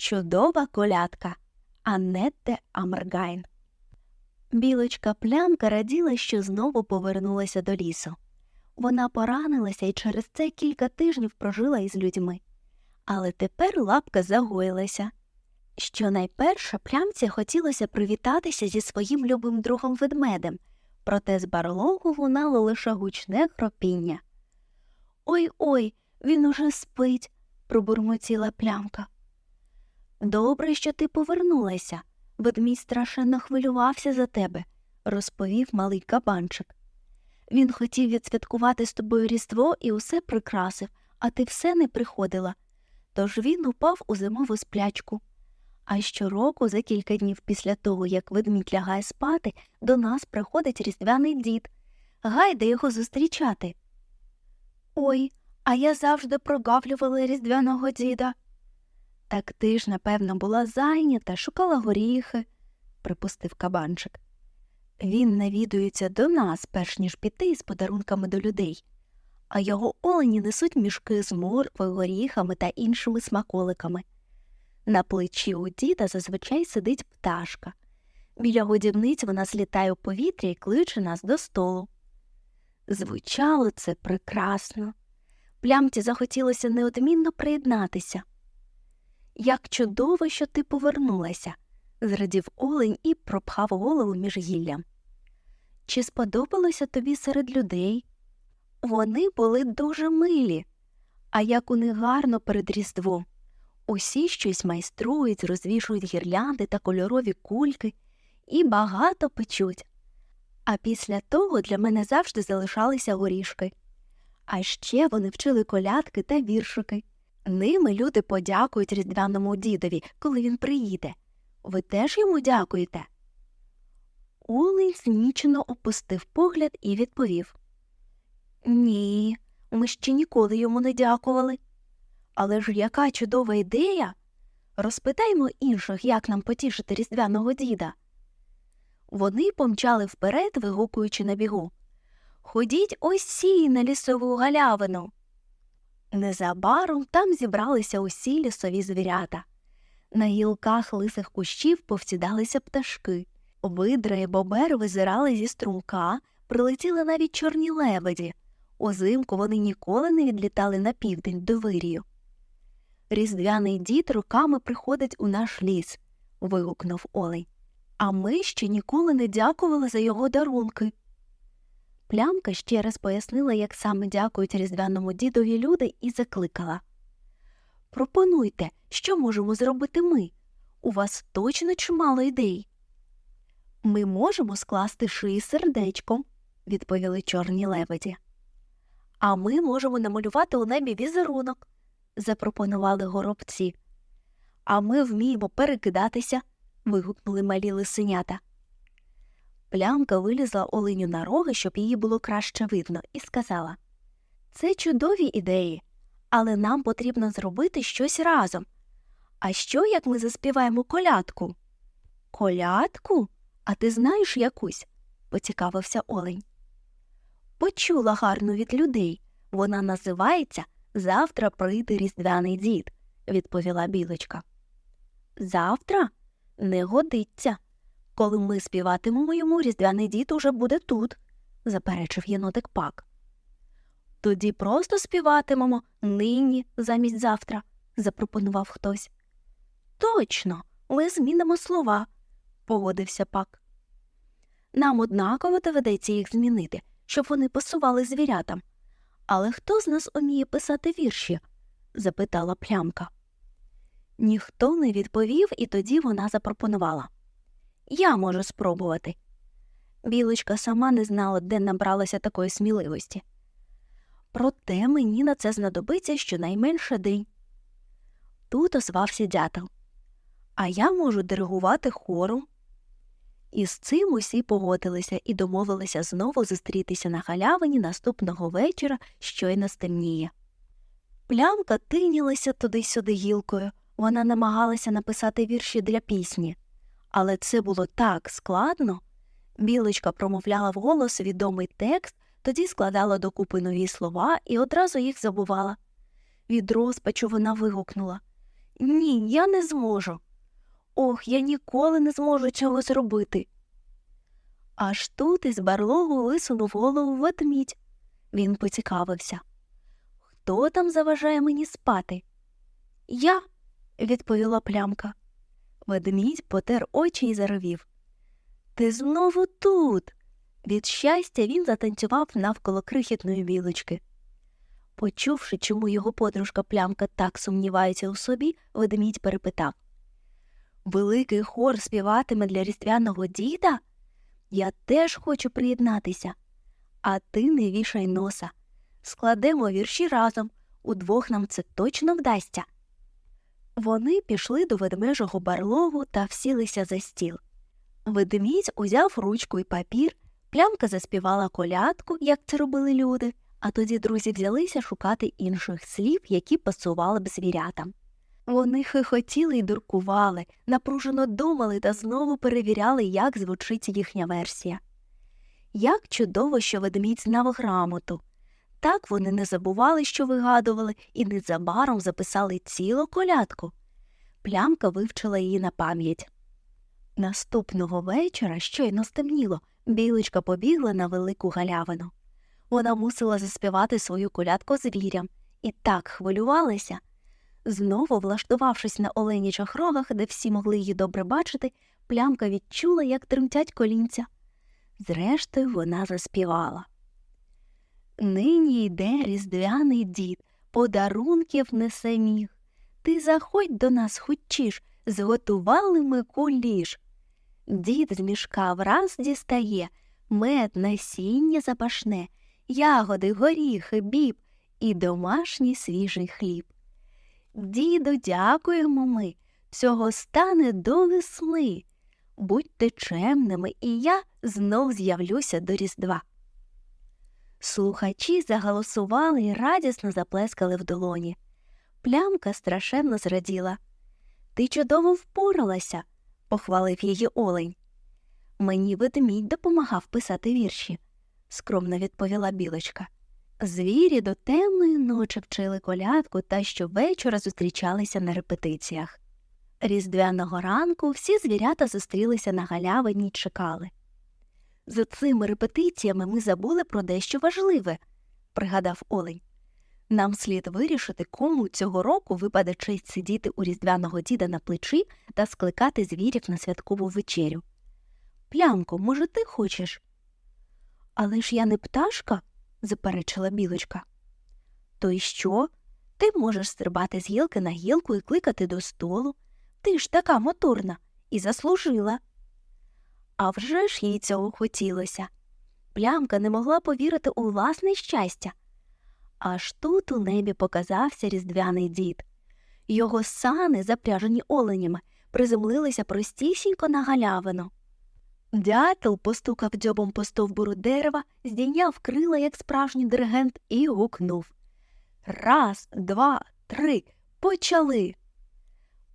Чудова колядка Аннетте Амергайн. Білочка плямка раділа, що знову повернулася до лісу. Вона поранилася і через це кілька тижнів прожила із людьми. Але тепер лапка загоїлася. Щонайперше плямці хотілося привітатися зі своїм любим другом ведмедем, проте з барлогу лунало лише гучне хропіння. Ой ой, він уже спить, пробурмотіла плямка. Добре, що ти повернулася. Ведмідь страшенно хвилювався за тебе, розповів малий кабанчик. Він хотів відсвяткувати з тобою Різдво і усе прикрасив, а ти все не приходила. Тож він упав у зимову сплячку. А щороку, за кілька днів після того, як ведмідь лягає спати, до нас приходить різдвяний дід. Гайде його зустрічати. Ой, а я завжди прогавлювала різдвяного діда. Так ти ж, напевно, була зайнята, шукала горіхи, припустив кабанчик. Він навідується до нас, перш ніж піти з подарунками до людей, а його олені несуть мішки з морквою, горіхами та іншими смаколиками. На плечі у діда зазвичай сидить пташка. Біля годівниць вона злітає у повітря і кличе нас до столу. Звучало це прекрасно. Плямці захотілося неодмінно приєднатися. Як чудово, що ти повернулася, зрадів олень і пропхав голову між гіллям. Чи сподобалося тобі серед людей? Вони були дуже милі, а як у них гарно перед Різдвом. Усі щось майструють, розвішують гірлянди та кольорові кульки і багато печуть. А після того для мене завжди залишалися горішки. А ще вони вчили колядки та віршики. Ними люди подякують різдвяному дідові, коли він приїде. Ви теж йому дякуєте? Олень знічено опустив погляд і відповів Ні, ми ще ніколи йому не дякували. Але ж яка чудова ідея? Розпитаймо інших, як нам потішити різдвяного діда. Вони помчали вперед, вигукуючи на бігу. Ходіть осі на лісову галявину. Незабаром там зібралися усі лісові звірята. На гілках лисих кущів повсідалися пташки. Видра і бобер визирали зі струмка, прилетіли навіть чорні лебеді. Узимку вони ніколи не відлітали на південь до вирію. Різдвяний дід руками приходить у наш ліс, вигукнув Олень. А ми ще ніколи не дякували за його дарунки. Плямка ще раз пояснила, як саме дякують різдвяному дідові люди, і закликала Пропонуйте, що можемо зробити ми. У вас точно чимало ідей. Ми можемо скласти шиї сердечком, відповіли чорні лебеді. А ми можемо намалювати у небі візерунок, запропонували горобці. А ми вміємо перекидатися. вигукнули малі лисенята. Плямка вилізла оленю на роги, щоб її було краще видно, і сказала Це чудові ідеї, але нам потрібно зробити щось разом. А що, як ми заспіваємо колядку? Колядку? А ти знаєш якусь? поцікавився олень. Почула гарну від людей. Вона називається Завтра прийде різдвяний дід, відповіла білочка. Завтра не годиться. Коли ми співатимемо йому, різдвяний дід уже буде тут, заперечив єнотик пак. Тоді просто співатимемо нині замість завтра, запропонував хтось. Точно, ми змінимо слова, погодився пак. Нам однаково доведеться їх змінити, щоб вони пасували звірятам. Але хто з нас уміє писати вірші? запитала плямка. Ніхто не відповів, і тоді вона запропонувала. Я можу спробувати. Білочка сама не знала, де набралася такої сміливості. Проте мені на це знадобиться щонайменше день. Тут озвався дятел. А я можу диригувати хором. І з цим усі погодилися і домовилися знову зустрітися на халявині наступного вечора, щойно стемніє. Плямка тинілася туди-сюди гілкою, вона намагалася написати вірші для пісні. Але це було так складно. Білочка промовляла вголос відомий текст, тоді складала докупи нові слова і одразу їх забувала. Від розпачу вона вигукнула Ні, я не зможу. Ох, я ніколи не зможу цього зробити. Аж тут із барлогу висунув голову ведмідь. Він поцікавився. Хто там заважає мені спати? Я, відповіла плямка. Ведмідь потер очі і заревів. Ти знову тут. Від щастя він затанцював навколо крихітної білочки. Почувши, чому його подружка плямка так сумнівається у собі, ведмідь перепитав Великий хор співатиме для різдвяного діда? Я теж хочу приєднатися. А ти не вішай носа. Складемо вірші разом, удвох нам це точно вдасться. Вони пішли до ведмежого барлогу та всілися за стіл. Ведмідь узяв ручку і папір, плямка заспівала колядку, як це робили люди, а тоді друзі взялися шукати інших слів, які пасували б звірятам. Вони хихотіли й дуркували, напружено думали та знову перевіряли, як звучить їхня версія. Як чудово, що ведмідь знав грамоту. Так вони не забували, що вигадували, і незабаром записали цілу колядку. Плямка вивчила її на пам'ять. Наступного вечора, щойно стемніло, білочка побігла на велику галявину. Вона мусила заспівати свою колядку звірям і так хвилювалася. Знову, влаштувавшись на оленячих рогах, де всі могли її добре бачити, плямка відчула, як тремтять колінця. Зрештою, вона заспівала. Нині йде різдвяний дід, подарунків несе міг. Ти заходь до нас хочеш, зготували ми куліш. Дід з мішка враз дістає, мед, насіння запашне, ягоди, горіхи, біб і домашній свіжий хліб. Діду, дякуємо ми, всього стане до весни. Будьте чемними, і я знов з'явлюся до Різдва. Слухачі заголосували і радісно заплескали в долоні. Плямка страшенно зраділа. Ти чудово впоралася, похвалив її олень. Мені ведмідь допомагав писати вірші, скромно відповіла білочка. Звірі до темної ночі вчили колядку та щовечора зустрічалися на репетиціях. Різдвяного ранку всі звірята зустрілися на галявині й чекали. За цими репетиціями ми забули про дещо важливе, пригадав Олень. Нам слід вирішити, кому цього року випаде честь сидіти у різдвяного діда на плечі та скликати звірів на святкову вечерю. Плямко, може, ти хочеш? Але ж я не пташка, заперечила білочка. То й що? Ти можеш стрибати з гілки на гілку і кликати до столу. Ти ж така моторна і заслужила. А вже ж їй цього хотілося. Плямка не могла повірити у власне щастя. Аж тут у небі показався різдвяний дід. Його сани, запряжені оленями, приземлилися простісінько на галявину. Дятел постукав дзьобом по стовбуру дерева, здійняв крила, як справжній диригент, і гукнув Раз, два, три, почали.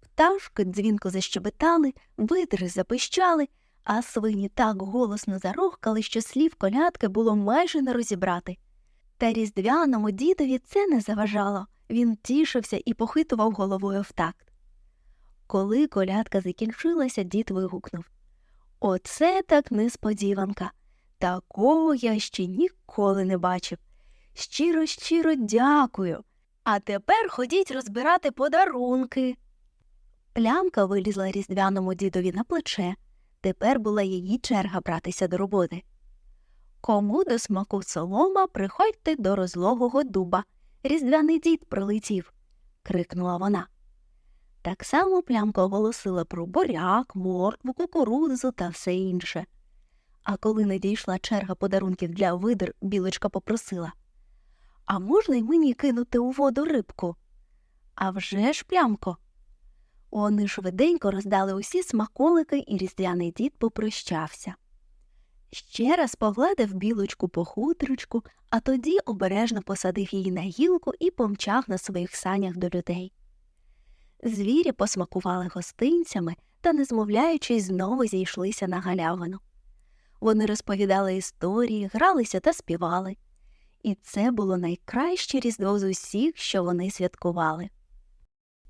Пташки дзвінко защебетали, видри запищали, а свині так голосно зарохкали, що слів колядки було майже не розібрати. Та різдвяному дідові це не заважало, він тішився і похитував головою в такт. Коли колядка закінчилася, дід вигукнув Оце так несподіванка. Такого я ще ніколи не бачив. Щиро, щиро дякую. А тепер ходіть розбирати подарунки. Плямка вилізла різдвяному дідові на плече. Тепер була її черга братися до роботи. Кому до смаку солома, приходьте до розлогого дуба. Різдвяний дід прилетів, крикнула вона. Так само плямка оголосила про буряк, моркву, кукурудзу та все інше. А коли надійшла черга подарунків для видр, білочка попросила А можна й мені кинути у воду рибку? «А вже ж, плямко. Вони швиденько роздали усі смаколики, і різдвяний дід попрощався. Ще раз погладив білочку по хутричку, а тоді обережно посадив її на гілку і помчав на своїх санях до людей. Звірі посмакували гостинцями та, не змовляючись, знову зійшлися на галявину. Вони розповідали історії, гралися та співали. І це було найкраще різдво з усіх, що вони святкували.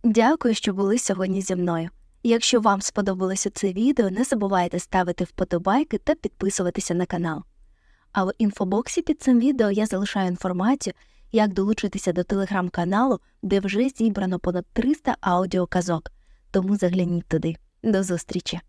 Дякую, що були сьогодні зі мною. Якщо вам сподобалося це відео, не забувайте ставити вподобайки та підписуватися на канал. А в інфобоксі під цим відео я залишаю інформацію, як долучитися до телеграм-каналу, де вже зібрано понад 300 аудіоказок. Тому загляніть туди. До зустрічі!